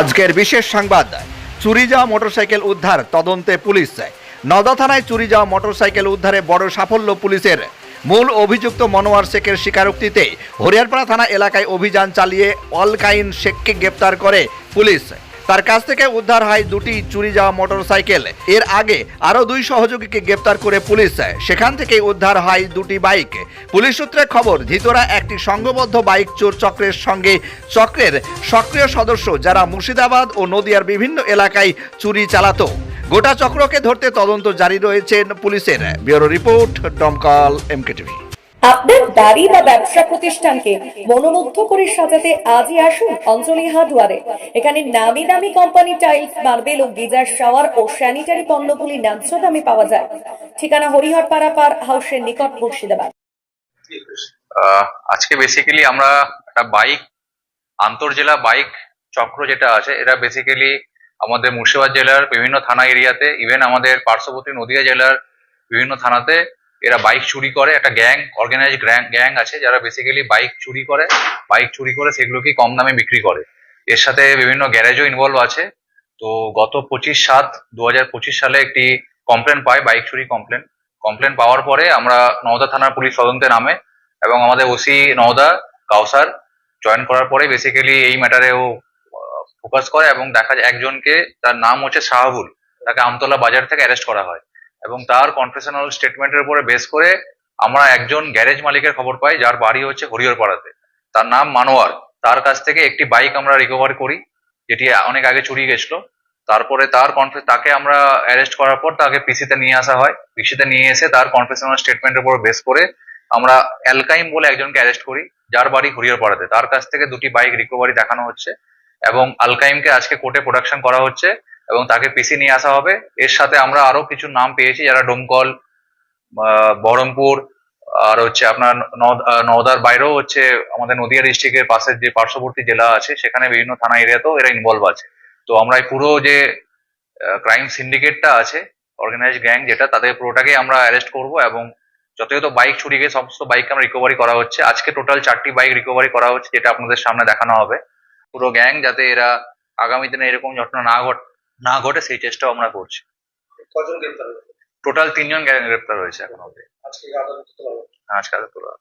আজকের বিশেষ সংবাদ, চুরি যাওয়া মোটরসাইকেল উদ্ধার, তদন্তে পুলিশ নদা থানায় চুরি যাওয়া মোটরসাইকেল উদ্ধারে বড় সাফল্য পুলিশের। মূল অভিযুক্ত মনোয়ার শেখের স্বীকারোক্তিতে হরিয়ারপাড়া থানা এলাকায় অভিযান চালিয়ে অলকাইন শেখকে গ্রেপ্তার করে পুলিশ। তার কাছ থেকে উদ্ধার হয় দুটি চুরি যাওয়া মোটরসাইকেল। এর আগে আরও দুই সহযোগীকে গ্রেপ্তার করে পুলিশ, সেখান থেকে উদ্ধার হয় দুটি বাইক। পুলিশ সূত্রে খবর, ধৃতরা একটি সংঘবদ্ধ বাইক চোর চক্রের সঙ্গে চক্রের সক্রিয় সদস্য যারা মুর্শিদাবাদ ও নদিয়ার বিভিন্ন এলাকায় চুরি চালাতো। গোটা চক্রকে ধরতে তদন্ত জারি রয়েছে পুলিশের। ব্যুরো রিপোর্ট, দমকল এমকে টিভি আপনার বাড়ি বা ব্যবসা প্রতিষ্ঠানকে মনোমুগ্ধ করে সাজাতে আজই আসুন অঞ্জলি হার্ডওয়ারে এখানে নামি দামি কোম্পানি টাইলস মার্বেল ও গিজার শাওয়ার ও স্যানিটারি পণ্যগুলি ন্যায্য দামে পাওয়া যায়। ঠিকানা হরিহর পাড়া পার হাউসের নিকট মুর্শিদাবাদ। আজকে বেসিক্যালি আমরা একটা বাইক আন্তর্জেলা বাইক চক্র যেটা আছে, এটা বেসিক্যালি আমাদের মুর্শিদাবাদ জেলার বিভিন্ন থানা এরিয়াতে ইভেন আমাদের পার্শ্ববর্তী নদিয়া জেলার বিভিন্ন থানাতে এরা বাইক চুরি করে, একটা গ্যাং অর্গানাইজ গ্যাং আছে যারা বেসিক্যালি বাইক চুরি করে বাইক চুরি করে সেগুলোকে কম দামে বিক্রি করে। এর সাথে বিভিন্ন গ্যারেজও ইনভলভ আছে। তো গত পঁচিশ সাত দু সালে একটি কমপ্লেন পাই বাইক চুরি কমপ্লেন কমপ্লেন পাওয়ার পরে আমরা নওদা থানার পুলিশ তদন্তে নামে এবং আমাদের ওসি নওদা কাউসার জয়েন করার পরে বেসিক্যালি এই ম্যাটারে ও ফোকাস করে এবং দেখা যায় একজনকে, তার নাম হচ্ছে শাহাবুল। তাকে আমতলা বাজার থেকে অ্যারেস্ট করা হয়। এবং তার কনফেশনাল স্টেটমেন্টের উপরে বেস করে আমরা একজন গ্যারেজ মালিকের খবর পাই, যার বাড়ি হচ্ছে হরিহর পাড়াতে তার নাম মানোয়ার। তার কাছ থেকে একটি বাইক আমরা রিকভার করি, যেটি অনেক আগে চুরি গেছিল। তারপরে তার তাকে আমরা অ্যারেস্ট করার পর তাকে পিসিতে নিয়ে আসা হয়। পিসিতে নিয়ে এসে তার কনফেশনাল স্টেটমেন্টের উপর বেস করে আমরা অ্যালকাইম বলে একজনকে অ্যারেস্ট করি, যার বাড়ি হরিহর পাড়াতে তার কাছ থেকে দুটি বাইক রিকভারি দেখানো হচ্ছে এবং আলকাইমকে আজকে কোর্টে প্রোডাকশন করা হচ্ছে। এবং তাকে পিসি নিয়ে আসা হবে। এর সাথে আমরা আরও কিছু নাম পেয়েছি, যারা ডোমকল বহরমপুর, আর হচ্ছে আপনার নওদার বাইরেও হচ্ছে আমাদের নদিয়া ডিস্ট্রিক্টের পাশের যে পার্শ্ববর্তী জেলা আছে, সেখানে বিভিন্ন থানা এরিয়াতেও এরা ইনভলভ আছে। তো আমরা এই পুরো যে ক্রাইম সিন্ডিকেটটা আছে অর্গানাইজ গ্যাং যেটা, তাদের পুরোটাকেই আমরা অ্যারেস্ট করব এবং যত বাইক চুরি গিয়ে সমস্ত বাইক আমরা রিকভারি করা হচ্ছে। আজকে টোটাল চারটি বাইক রিকভারি করা হচ্ছে, যেটা আপনাদের সামনে দেখানো হবে। পুরো গ্যাং যাতে এরা আগামী দিনে এরকম ঘটনা না ঘট না ঘটে সেই চেষ্টাও আমরা করছি। কজন গ্রেপ্তার টোটাল তিনজন গ্রেপ্তার হয়েছে এখন অব্দি আজকে আদালতে তোলা হবে। আজকে তোলা